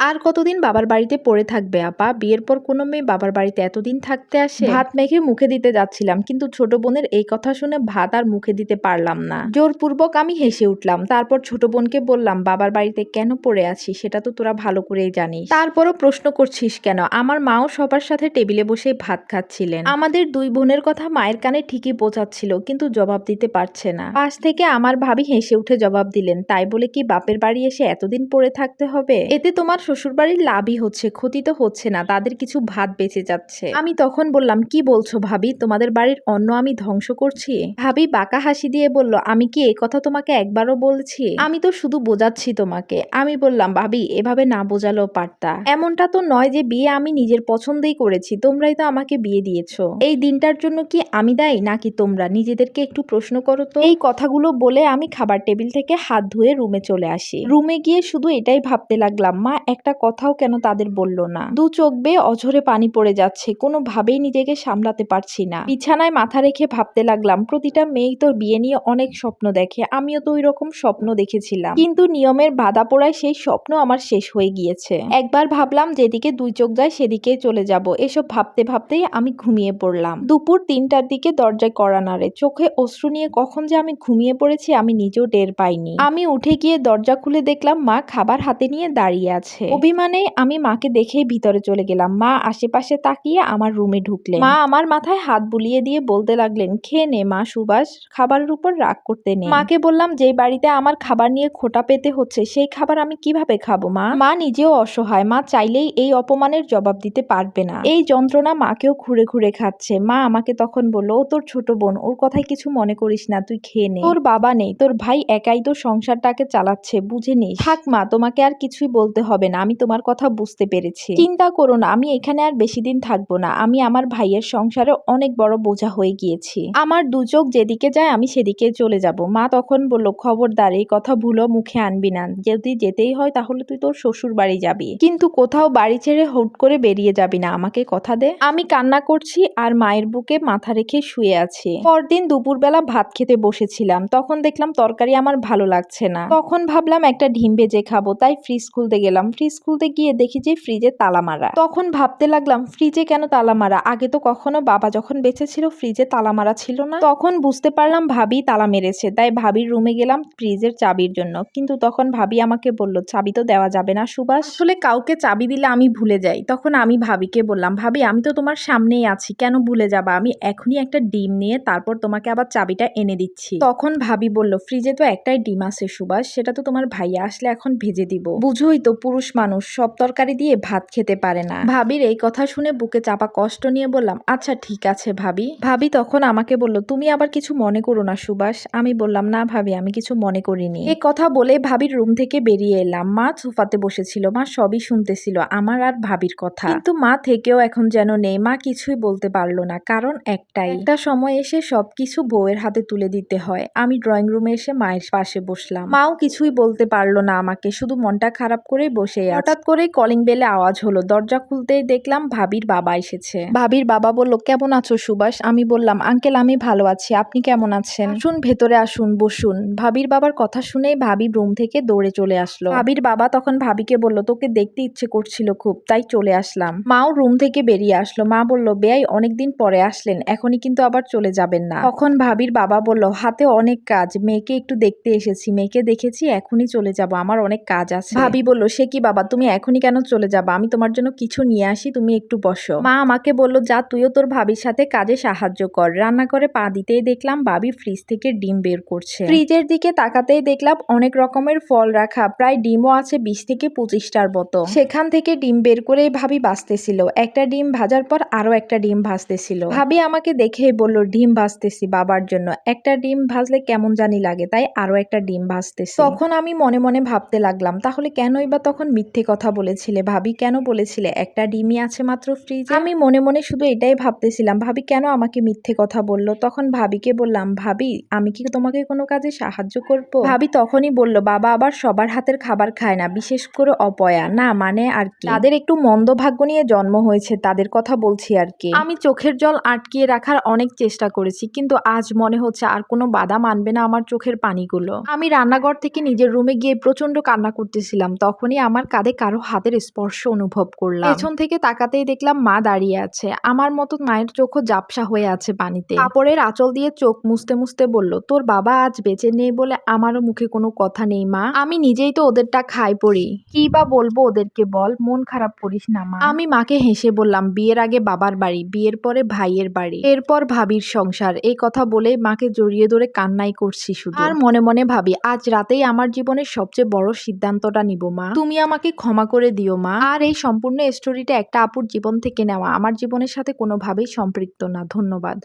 আর কতদিন বাবার বাড়িতে পড়ে থাকবে, আপা? বিয়ের পর কোনো মেয়ে বাবার বাড়িতে এতদিন থাকতে আসে? ভাত মেখে মুখে দিতে যাচ্ছিলাম, কিন্তু ছোট বোনের এই কথা শুনে ভাত আর মুখে দিতে পারলাম না। জোরপূর্বক আমি হেসে উঠলাম, তারপর ছোট বোনকে বললাম, বাবার বাড়িতে কেন পড়ে আছি সেটা তো তোরা ভালো করেই জানিস। তারপরও প্রশ্ন করছিস কেন? আমার মাও সবার সাথে টেবিলে বসে ভাত খাচ্ছিলেন। আমাদের দুই বোনের কথা মায়ের কানে ঠিকই পৌঁছাচ্ছিল কিন্তু জবাব দিতে পারছে না। পাশ থেকে আমার ভাবি হেসে উঠে জবাব দিলেন, তাই বলে কি বাপের বাড়ি এসে এতদিন পড়ে থাকতে হবে? এতে তোমার শ্বশুরবাড়ির লাভই হচ্ছে, ক্ষতি তো হচ্ছে না, তাদের কিছু ভাত বেঁচে যাচ্ছে। আমি তখন বললাম, কি বলছো ভাবি? তোমাদের বাড়ির অন্ন আমি ধ্বংস করছি? ভাবি বাঁকা হাসি দিয়ে বলল, আমি কি এ কথা তোমাকে একবারও বলছি? আমি তো শুধু বোঝাচ্ছি তোমাকে। আমি বললাম, ভাবি, এভাবে না বোঝালেও পারতা। এমনটা তো নয় যে বিয়ে আমি নিজের পছন্দেই করেছি, তোমরাই তো আমাকে বিয়ে দিয়েছ। এই দিনটার জন্য কি আমি দায়ী, নাকি তোমরা? নিজেদেরকে একটু প্রশ্ন করো তো। এই কথাগুলো বলে আমি খাবার টেবিল থেকে হাত ধুয়ে রুমে চলে আসি। রুমে গিয়ে শুধু এটাই ভাবতে লাগলাম, মা একটা কথাও কেন তাদের বলল না। দু চোখ বেয়ে অঝরে পানি পড়ে যাচ্ছে, কোনোভাবেই নিজেকে সামলাতে পারছি না। বিছানায় মাথা রেখে ভাবতে লাগলাম, প্রতিটা মেয়েই তো বিয়ে নিয়ে অনেক স্বপ্ন দেখে, আমিও তো ওই রকম স্বপ্ন দেখেছিলাম। কিন্তু নিয়মের বাধা পড়ায় সেই স্বপ্ন আমার শেষ হয়ে গিয়েছে। একবার ভাবলাম যেদিকে দুই চোখ যায় সেদিকে চলে যাব, এসব ভাবতে ভাবতেই আমি ঘুমিয়ে পড়লাম। দুপুর তিনটার দিকে দরজায় কড়া নাড়ে, চোখে অশ্রু নিয়ে কখন যে আমি ঘুমিয়ে পড়েছি আমি নিজেও টের পাইনি। আমি উঠে গিয়ে দরজা খুলে দেখলাম মা খাবার হাতে নিয়ে দাঁড়িয়ে আছে। অভিমানে আমি মাকে দেখেই ভিতরে চলে গেলাম। মা আশেপাশে তাকিয়ে আমার রুমে ঢুকলেন। মা আমার মাথায় হাত বুলিয়ে দিয়ে বলতে লাগলেন খেয়ে নে মা সুভাষ খাবারের উপর রাগ করতে নেই। মাকে বললাম যে বাড়িতে আমার খাবার নিয়ে খোটা পেতে হচ্ছে সেই খাবার আমি কীভাবে খাব মা? মা নিজেও অসহায়। মা চাইলেই এই অপমানের জবাব দিতে পারবে না। এই যন্ত্রণা মাকেও ঘুরে ঘুরে খাচ্ছে। মা আমাকে তখন বলল ও তোর ছোট বোন ওর কথায় কিছু মনে করিস না তুই খেয়ে নে। তোর বাবা নেই তোর ভাই একাই তো সংসারটাকে চালাচ্ছে বুঝে নিস। থাক মা তোমাকে আর কিছুই বলতে হবে না। আমি তোমার কথা বুঝতে পেরেছি। চিন্তা করো না, আমি এখানে আর বেশি দিন থাকব না। আমি আমার ভাইয়ের সংসারে অনেক বড় বোঝা হয়ে গিয়েছি। আমার দু চোখ যেদিকে যায়, আমি সেদিকে চলে যাব। মা তখন বলল, খবরদার, এই কথা ভুলো, মুখে আনবি না। যদি যেতেই হয়, তাহলে তুই তোর শ্বশুর বাড়ি যাবি। কিন্তু কোথাও বাড়ি ছেড়ে হুট করে বেরিয়ে যাবি না। আমাকে কথা দে। আমি কান্না করছি আর মায়ের বুকে মাথা রেখে শুয়ে আছি। পরদিন দুপুরবেলা ভাত খেতে বসেছিলাম। তখন দেখলাম তরকারি আমার ভালো লাগছে না। তখন ভাবলাম, একটা ডিম ভেজে খাব। তাই ফ্রিজ খুলতে গেলাম। ফ্রিজ খুলতে গিয়ে দেখি যে ফ্রিজে তালা মারা। তখন ভাবতে লাগলাম, ফ্রিজে কেন তালা মারা? আগে তো কখনো বাবা যখন বেঁচে ছিল, ফ্রিজে তালা মারা ছিল না। তখন বুঝতে পারলাম ভাবি তালা মেরেছে, তাই ভাবির রুমে গেলাম ফ্রিজের চাবির জন্য। কিন্তু তখন ভাবি আমাকে বলল, চাবি তো দেওয়া যাবে না, সুভাষ। আসলে কাউকে চাবি দিলে আমি ভুলে যাই। তখন আমি ভাবিকে বললাম, ভাবি, আমি তো তোমার সামনেই আছি, কেন ভুলে যাবা? আমি এখনই একটা ডিম নিয়ে তারপর তোমাকে আবার চাবিটা এনে দিচ্ছি। তখন ভাবি বলল, ফ্রিজে তো একটাই ডিম আছে, সুভাষ, সেটা তো তোমার ভাইয়া আসলে এখন ভেজে দিব। বুঝোই তো পুরুষ মানুষ সব তরকারি দিয়ে ভাত খেতে পারে না। ভাবির এই কথা শুনে বুকে চাপা কষ্ট নিয়ে বললাম আচ্ছা ঠিক আছে ভাবি। ভাবি তখন আমাকে বলল, তুমি আবার কিছু মনে করো না সুভাষ। আমি বললাম, না ভাবি, আমি কিছু মনে করিনি। এই কথা বলে ভাবির রুম থেকে বেরিয়ে এলাম। মা সোফাতে বসেছিল, মা সবই শুনতেছিল, আমার আর ভাবির কথা। কিন্তু মা থেকেও এখন যেন নেই, মা কিছুই বলতে পারল না, কারণ একটাই। একটা সময় এসে সবকিছু বউয়ের হাতে তুলে দিতে হয়। আমি ড্রয়িং রুমে এসে মায়ের পাশে বসলাম। মাও কিছুই বলতে পারল না আমাকে, শুধু মনটা খারাপ করে বসে আছে। হঠাৎ করে কলিং বেলে আওয়াজ হলো। দরজা খুলতেই দেখলাম ভাবির বাবা এসেছে। ভাবির বাবা বলল কেমন আছো সুভাষ? আমি বললাম আঙ্কেল আমি ভালো আছি। আপনি কেমন আছেন? আসুন ভেতরে আসুন বসুন। ভাবির বাবার কথা শুনেই ভাবি রুম থেকে দৌড়ে চলে আসলো। ভাবির বাবা তখন ভাবিকে বলল তোকে দেখতে ইচ্ছে করছিল খুব তাই চলে আসলাম। মাও রুম থেকে বেরিয়ে আসলো। মা বলল বেয়াই অনেকদিন পরে আসলেন এখনই কিন্তু আবার চলে যাবেন না। তখন ভাবির বাবা বলল হাতে অনেক কাজ মেয়েকে একটু দেখতে এসেছি মেয়েকে দেখেছি এখনই চলে যাব আমার অনেক কাজ আছে। ভাবি বলল সে কি বাবা, তুমি এখনই কেন চলে যাবা? আমি তোমার জন্য কিছু নিয়ে আসি, তুমি একটু বসো। মা আমাকে বলল, যা, তুইও তোর ভাবির সাথে কাজে সাহায্য কর। রান্না করে পা দিতেই দেখলাম ভাবি ফ্রিজ থেকে ডিম বের করছে। ফ্রিজের দিকে তাকাতেই দেখলাম অনেক রকমের ফল রাখা, প্রায় ডিমও আছে বিশ থেকে পঁচিশটার মতো। সেখান থেকে ডিম বের করে ভাবি বাঁচতেছিল। একটা ডিম ভাজার পর আরও একটা ডিম ভাজতেছিল। ভাবি আমাকে দেখেই বলল, ডিম ভাজতেছি বাবার জন্য। একটা ডিম ভাজলে কেমন জানি লাগে, তাই আরও একটা ডিম ভাজতেছি। তখন আমি মনে মনে ভাবতে লাগলাম, তাহলে কেনই বা তখন মিথ্যে কথা বলেছিলে। ভাবি কেন বলেছিলে? একটা ডিমই আছে মাত্র ফ্রিজে আমি মনে মনে শুধু এটাই ভাবতেছিলাম। ভাবি কেন আমাকে মিথ্যে কথা বলল? তখন ভাবিকে বললাম, ভাবি, আমি কি তোমাকে কোনো কাজে সাহায্য করব? ভাবি তখনই বলল, বাবা আবার সবার হাতের খাবার খায় না, বিশেষ করে অপয়া। না মানে আর কি? তাদের একটু মন্দ ভাগ্য নিয়ে জন্ম হয়েছে, তাদের কথা বলছি আর কি। আমি চোখের জল আটকিয়ে রাখার অনেক চেষ্টা করেছি, কিন্তু আজ মনে হচ্ছে আর কোনো বাধা মানবে না আমার চোখের পানিগুলো। আমি রান্নাঘর থেকে নিজের রুমে গিয়ে প্রচণ্ড কান্না করতেছিলাম। তখনই আমার কাঁধে কারও হাতের স্পর্শ অনুভব করলাম। পেছন থেকে তাকাতেই দেখলাম মা দাঁড়িয়ে আছে। আমার মতো মায়ের চোখও জাপসা হয়ে আছে পানিতে। কাপড়ের আঁচল দিয়ে চোখ মুছতে মুছতে বলল, তোর বাবা আজ বেঁচে নেই বলে আমারও মুখে কোনো কথা নেই, মা। আমি নিজেই তো ওদেরটা খাই পড়ি। কি বা বলব ওদেরকে বল, মন খারাপ করিস না, মা। আমি মাকে হেসে বললাম, বিয়ের আগে বাবার বাড়ি, বিয়ের পরে ভাইয়ের বাড়ি। এরপর ভাবির সংসার, এই কথা বলে মাকে জড়িয়ে ধরে কান্নাই করছি শুধু। আর মনে মনে ভাবি, আজ রাতেই আমার জীবনের সবচেয়ে বড় সিদ্ধান্তটা নিব, মা। তুমি আমাকে ক্ষমা করে দিও, মা। আর এই সম্পূর্ণ স্টোরিটা একটা আপুর জীবন থেকে নেওয়া। আমার জীবনের সাথে কোনোভাবেই সম্পৃক্ত না। ধন্যবাদ।